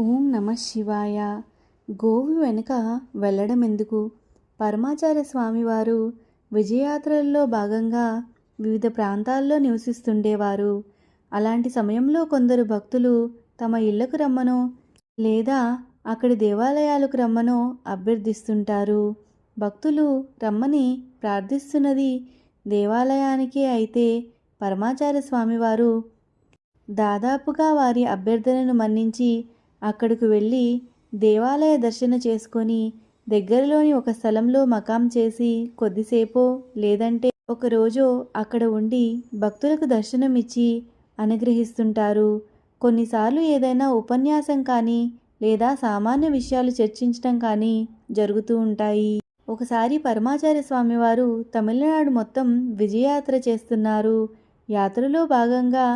ఓం నమ శివాయ. గోవు వెనుక వెళ్ళడం ఎందుకు పరమాచార్య స్వామివారు విజయయాత్రల్లో భాగంగా వివిధ ప్రాంతాల్లో నివసిస్తుండేవారు. అలాంటి సమయంలో కొందరు భక్తులు తమ ఇళ్ళకు రమ్మనో లేదా అక్కడి దేవాలయాలకు రమ్మనో అభ్యర్థిస్తుంటారు. భక్తులు రమ్మని ప్రార్థిస్తున్నది దేవాలయానికే అయితే పరమాచార్య స్వామివారు దాదాపుగా వారి అభ్యర్థనను మన్నించి అక్కడకు వెళ్ళి దేవాలయ దర్శన చేసుకొని దగ్గరలోని ఒక స్థలంలో మకాం చేసి కొద్దిసేపో లేదంటే ఒకరోజో అక్కడ ఉండి భక్తులకు దర్శనం ఇచ్చి అనుగ్రహిస్తుంటారు. కొన్నిసార్లు ఏదైనా ఉపన్యాసం కానీ లేదా సామాన్య విషయాలు చర్చించడం కానీ జరుగుతూ ఉంటాయి. ఒకసారి పరమాచార్య స్వామివారు తమిళనాడు మొత్తం విజయయాత్ర చేస్తున్నారు. యాత్రలో భాగంగా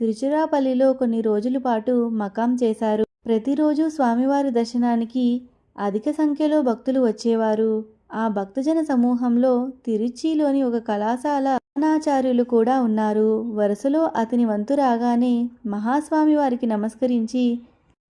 తిరుచిరాపల్లిలో కొన్ని రోజుల పాటు మకాం చేశారు. ప్రతిరోజు స్వామివారి దర్శనానికి అధిక సంఖ్యలో భక్తులు వచ్చేవారు. ఆ భక్తజన సమూహంలో తిరుచిలోని ఒక కళాశాల అనాచార్యులు కూడా ఉన్నారు. వరుసలో అతని వంతు రాగానే మహాస్వామి వారికి నమస్కరించి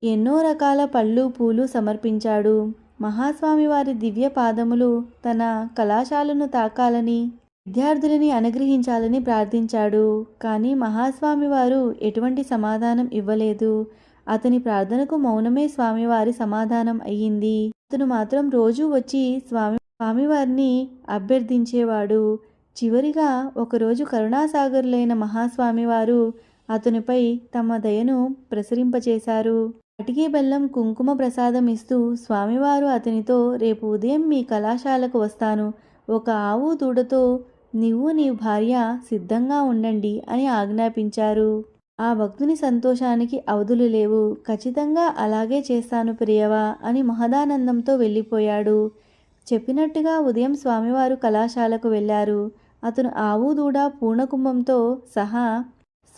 ఎన్నో రకాల పళ్ళు పూలు సమర్పించాడు. మహాస్వామి వారి దివ్య పాదములు తన కళాశాలను తాకాలని విద్యార్థులని అనుగ్రహించాలని ప్రార్థించాడు. కానీ మహాస్వామి వారు ఎటువంటి సమాధానం ఇవ్వలేదు. అతని ప్రార్థనకు మౌనమే స్వామివారి సమాధానం అయ్యింది. అతను మాత్రం రోజూ వచ్చి స్వామి స్వామివారిని అభ్యర్థించేవాడు. చివరిగా ఒకరోజు కరుణాసాగరులైన మహాస్వామివారు అతనిపై తమ దయను ప్రసరింపచేశారు. అటికే బెల్లం కుంకుమ ప్రసాదం ఇస్తూ స్వామివారు అతనితో రేపు ఉదయం మీ కళాశాలకు వస్తాను. ఒక ఆవు దూడతో నీవు నీ భార్య సిద్ధంగా ఉండండి అని ఆజ్ఞాపించారు. ఆ భక్తుని సంతోషానికి అవధులు లేవు. ఖచ్చితంగా అలాగే చేస్తాను ప్రియవా అని మహదానందంతో వెళ్ళిపోయాడు. చెప్పినట్టుగా ఉదయం స్వామివారు కళాశాలకు వెళ్ళారు. అతను ఆవు దూడ పూర్ణకుంభంతో సహా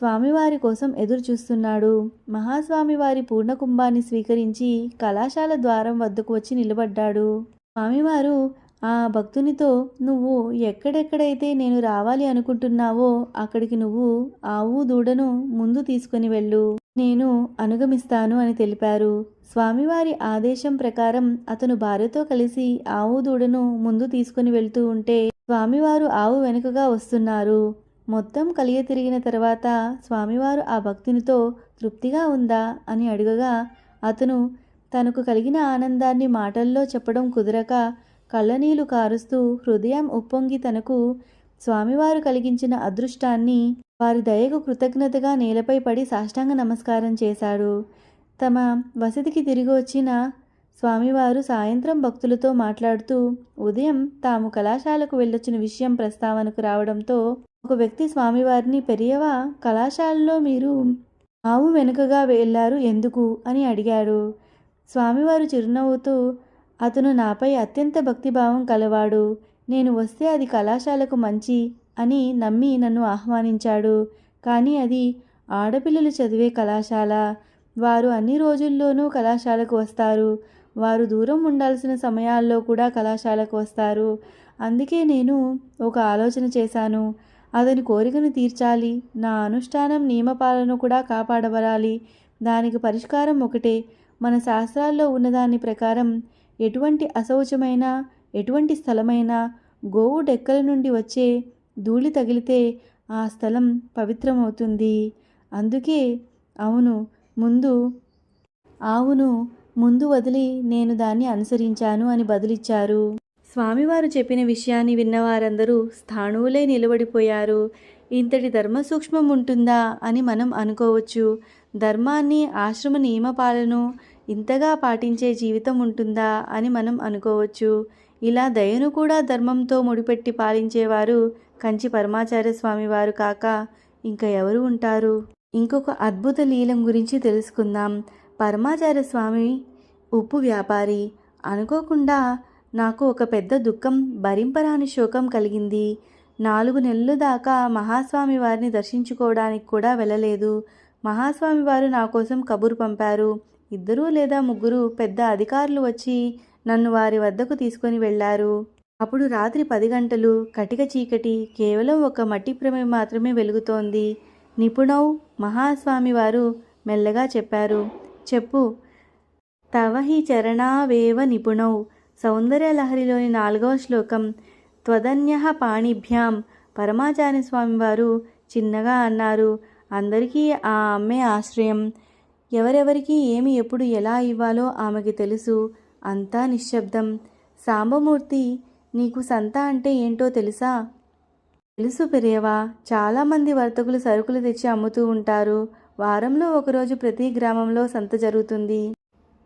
స్వామివారి కోసం ఎదురు చూస్తున్నాడు మహాస్వామి వారి పూర్ణకుంభాన్ని స్వీకరించి కళాశాల ద్వారం వద్దకు వచ్చి నిలబడ్డాడు. స్వామివారు ఆ భక్తునితో నువ్వు ఎక్కడెక్కడైతే నేను రావాలి అనుకుంటున్నావో అక్కడికి నువ్వు ఆవు దూడను ముందు తీసుకుని వెళ్ళు. నేను అనుగమిస్తాను అని తెలిపారు. స్వామివారి ఆదేశం ప్రకారం అతను భార్యతో కలిసి ఆవు దూడను ముందు తీసుకుని వెళ్తూ ఉంటే స్వామివారు ఆవు వెనుకగా వస్తున్నారు. మొత్తం కలియ తిరిగిన తర్వాత స్వామివారు ఆ భక్తునితో తృప్తిగా ఉందా అని అడగగా అతను తనకు కలిగిన ఆనందాన్ని మాటల్లో చెప్పడం కుదరక కళ్ళనీళ్ళు కారుస్తూ హృదయం ఉప్పొంగి తనకు స్వామివారు కలిగించిన అదృష్టాన్ని వారి దయకు కృతజ్ఞతగా నేలపై పడి సాష్టాంగ నమస్కారం చేశాడు. తమ వసతికి తిరిగి వచ్చిన స్వామివారు సాయంత్రం భక్తులతో మాట్లాడుతూ ఉదయం తాము కళాశాలకు వెళ్ళొచ్చిన విషయం ప్రస్తావనకు రావడంతో ఒక వ్యక్తి స్వామివారిని పెరియవా కళాశాలలో మీరు ఆవు వెనుకగా వెళ్ళారు ఎందుకు అని అడిగాడు. స్వామివారు చిరునవ్వుతూ అతను నాపై అత్యంత భక్తిభావం కలవాడు. నేను వస్తే అది కళాశాలకు మంచి అని నమ్మి నన్ను ఆహ్వానించాడు. కానీ అది ఆడపిల్లలు చదివే కళాశాల. వారు అన్ని రోజుల్లోనూ కళాశాలకు వస్తారు. వారు దూరం ఉండాల్సిన సమయాల్లో కూడా కళాశాలకు వస్తారు. అందుకే నేను ఒక ఆలోచన చేశాను. అతని కోరికను తీర్చాలి. నా అనుష్ఠానం నియమపాలను కూడా కాపాడబడాలి దానికి పరిష్కారం ఒకటే. మన శాస్త్రాల్లో ఉన్నదాని ప్రకారం ఎటువంటి అశౌచమైన ఎటువంటి స్థలమైనా గోవు డెక్కల నుండి వచ్చే ధూళి తగిలితే ఆ స్థలం పవిత్రమవుతుంది. అందుకే అవును ముందు ఆవును ముందు వదిలి నేను దాన్ని అనుసరించాను అని బదులిచ్చారు. స్వామివారు చెప్పిన విషయాన్ని విన్నవారందరూ స్థాణువులే నిలబడిపోయారు. ఇంతటి ధర్మ సూక్ష్మం ఉంటుందా అని మనం అనుకోవచ్చు. ధర్మాన్ని ఆశ్రమ నియమపాలను ఇంతగా పాటించే జీవితం ఉంటుందా అని మనం అనుకోవచ్చు. ఇలా దయను కూడా ధర్మంతో ముడిపెట్టి పాలించేవారు కంచి పరమాచార్య స్వామి వారు కాక ఇంకా ఎవరు ఉంటారు? ఇంకొక అద్భుత లీలం గురించి తెలుసుకుందాం. పరమాచార్య స్వామి ఉప్పు వ్యాపారి అనుకోకుండా నాకు ఒక పెద్ద దుఃఖం భరింపరాని శోకం కలిగింది. నాలుగు నెలలు దాకా మహాస్వామి వారిని దర్శించుకోవడానికి కూడా వెళ్ళలేదు. మహాస్వామి వారు నా కోసం కబురు పంపారు. ఇద్దరు లేదా ముగ్గురు పెద్ద అధికారులు వచ్చి నన్ను వారి వద్దకు తీసుకొని వెళ్ళారు. అప్పుడు రాత్రి పది గంటలు కటిక చీకటి కేవలం ఒక మట్టి ప్రమే మాత్రమే వెలుగుతోంది. నిపుణౌ మహాస్వామి వారు మెల్లగా చెప్పారు. చెప్పు. తవహి చరణావేవ నిపుణౌ. సౌందర్యలహరిలోని నాలుగవ శ్లోకం. త్వదన్య పాణిభ్యాం. పరమాచార్య స్వామి వారు చిన్నగా అన్నారు. అందరికీ ఆ అమ్మే ఆశ్రయం. ఎవరెవరికి ఏమి ఎప్పుడు ఎలా ఇవ్వాలో ఆమెకి తెలుసు. అంతా నిశ్శబ్దం. సాంబమూర్తి నీకు సంత అంటే ఏంటో తెలుసా? తెలుసు పెరియవా. చాలామంది వర్తకులు సరుకులు తెచ్చి అమ్ముతూ ఉంటారు. వారంలో ఒకరోజు ప్రతి గ్రామంలో సంత జరుగుతుంది.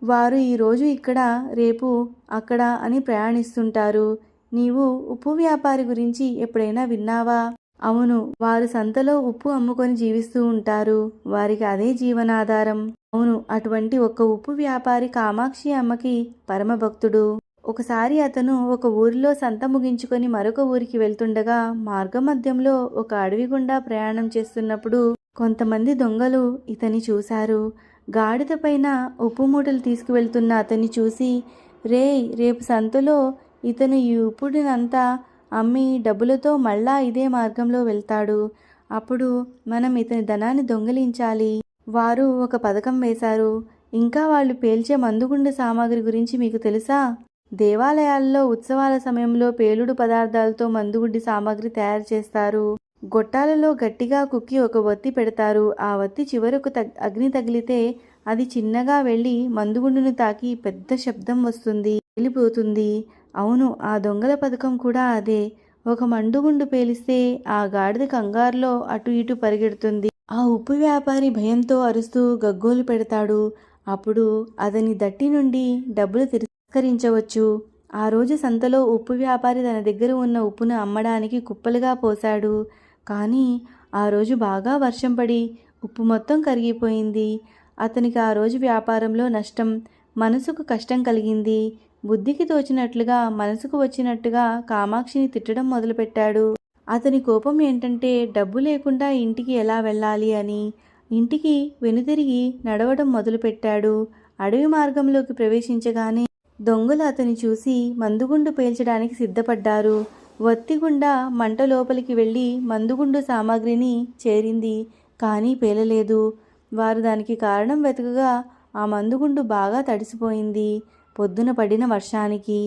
వారు ఈరోజు ఇక్కడ రేపు అక్కడ అని ప్రయాణిస్తుంటారు. నీవు ఉప్పు వ్యాపారి గురించి ఎప్పుడైనా విన్నావా? అవును వారు సంతలో ఉప్పు అమ్ముకొని జీవిస్తూ ఉంటారు. వారికి అదే జీవనాధారం. అవును అటువంటి ఒక ఉప్పు వ్యాపారి కామాక్షి అమ్మకి పరమభక్తుడు. ఒకసారి అతను ఒక ఊరిలో సంత ముగించుకొని మరొక ఊరికి వెళ్తుండగా మార్గమధ్యంలో ఒక అడవి గుండా ప్రయాణం చేస్తున్నప్పుడు కొంతమంది దొంగలు ఇతని చూశారు. గాడిద పైన ఉప్పు మూటలు తీసుకువెళ్తున్న అతన్ని చూసి రే రేపు సంతలో ఇతను ఈ ఉప్పుడినంతా అమ్మి డబ్బులతో మళ్ళా ఇదే మార్గంలో వెళ్తాడు. అప్పుడు మనం ఇతని ధనాన్ని దొంగిలించాలి. వారు ఒక పథకం వేశారు. ఇంకా వాళ్ళు పేల్చే మందుగుండు సామాగ్రి గురించి మీకు తెలుసా? దేవాలయాల్లో ఉత్సవాల సమయంలో పేలుడు పదార్థాలతో మందుగుడ్డి సామాగ్రి తయారు చేస్తారు. గొట్టాలలో గట్టిగా కుక్కి ఒక వత్తి పెడతారు. ఆ వత్తి చివరకు తగ్ అగ్ని తగిలితే అది చిన్నగా వెళ్ళి మందుగుండును తాకి పెద్ద శబ్దం వస్తుంది వెళ్ళిపోతుంది అవును ఆ దొంగల పథకం కూడా అదే. ఒక మండుగుండు పేలిస్తే ఆ గాడిద కంగారులో అటు ఇటు పరిగెడుతుంది. ఆ ఉప్పు వ్యాపారి భయంతో అరుస్తూ గగ్గోలు పెడతాడు. అప్పుడు అతని దట్టి నుండి డబ్బులు తిరస్కరించవచ్చు. ఆ రోజు సంతలో ఉప్పు వ్యాపారి తన దగ్గర ఉన్న ఉప్పును అమ్మడానికి కుప్పలుగా పోశాడు. కానీ ఆ రోజు బాగా వర్షం పడి ఉప్పు మొత్తం కరిగిపోయింది. అతనికి ఆ రోజు వ్యాపారంలో నష్టం మనసుకు కష్టం కలిగింది. బుద్ధికి తోచినట్లుగా మనసుకు వచ్చినట్టుగా కామాక్షిని తిట్టడం మొదలుపెట్టాడు. అతని కోపం ఏంటంటే డబ్బు లేకుండా ఇంటికి ఎలా వెళ్ళాలి అని. ఇంటికి వెనుతిరిగి నడవడం మొదలుపెట్టాడు. అడవి మార్గంలోకి ప్రవేశించగానే దొంగలు అతని చూసి మందుగుండు పేల్చడానికి సిద్ధపడ్డారు. వత్తిగుండా మంట లోపలికి వెళ్ళి మందుగుండు సామాగ్రిని చేరింది కానీ పేలలేదు. వారు దానికి కారణం వెతకగా ఆ మందుగుండు బాగా తడిసిపోయింది. పొద్దున పడిన వర్షానికి.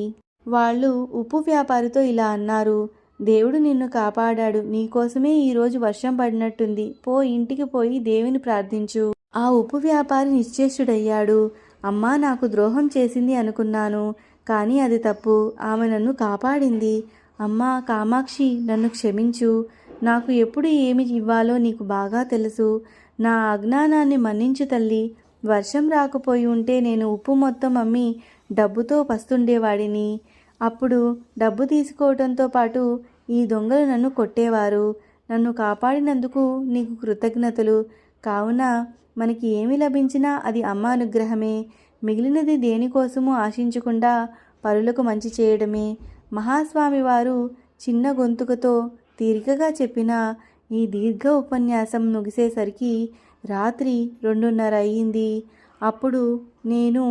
వాళ్ళు ఉప్పు వ్యాపారితో ఇలా అన్నారు. దేవుడు నిన్ను కాపాడాడు. నీకోసమే ఈరోజు వర్షం పడినట్టుంది. పో ఇంటికి పోయి దేవుని ప్రార్థించు. ఆ ఉప్పు వ్యాపారి నిశ్చేష్టుడయ్యాడు. అమ్మా నాకు ద్రోహం చేసింది అనుకున్నాను కానీ అది తప్పు. ఆమె నన్ను కాపాడింది. అమ్మా కామాక్షి నన్ను క్షమించు. నాకు ఎప్పుడు ఏమి ఇవ్వాలో నీకు బాగా తెలుసు. నా అజ్ఞానాన్ని మన్నించు తల్లి. వర్షం రాకపోయి ఉంటే నేను ఉప్పు మొత్తం అమ్మి డబ్బుతో పస్తుండేవాడిని. అప్పుడు డబ్బు తీసుకోవడంతో పాటు ఈ దొంగలు నన్ను కొట్టేవారు. నన్ను కాపాడినందుకు నీకు కృతజ్ఞతలు. కావున మనకి ఏమి లభించినా అది అమ్మ అనుగ్రహమే. మిగిలినది దేనికోసమూ ఆశించకుండా పరులకు మంచి చేయడమే. మహాస్వామి వారు చిన్న గొంతుకతో తీరికగా చెప్పిన ఈ దీర్ఘ ఉపన్యాసం ముగిసేసరికి రాత్రి రెండున్నర అయ్యింది. అప్పుడు నేను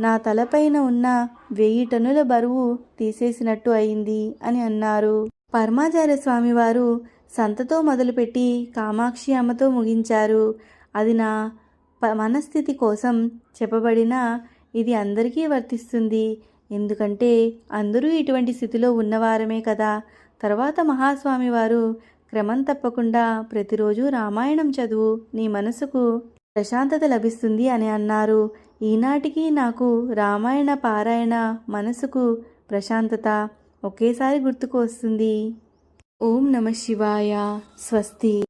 నా తలపైన ఉన్న వెయ్యి టన్నుల బరువు తీసేసినట్టు అయింది అని అన్నారు. పరమాచార్య స్వామివారు సంతతో మొదలుపెట్టి కామాక్షి అమ్మతో ముగించారు. అది నా ప మనస్థితి కోసం చెప్పబడిన ఇది అందరికీ వర్తిస్తుంది. ఎందుకంటే అందరూ ఇటువంటి స్థితిలో ఉన్నవారమే కదా. తర్వాత మహాస్వామి వారు క్రమం తప్పకుండా ప్రతిరోజు రామాయణం చదువు నీ మనసుకు ప్రశాంతత లభిస్తుంది అని అన్నారు. ఈనాటికి నాకు రామాయణ పారాయణ మనసుకు ప్రశాంతత ఒకేసారి గుర్తుకు వస్తుంది. ఓం నమ శివాయ. స్వస్తి.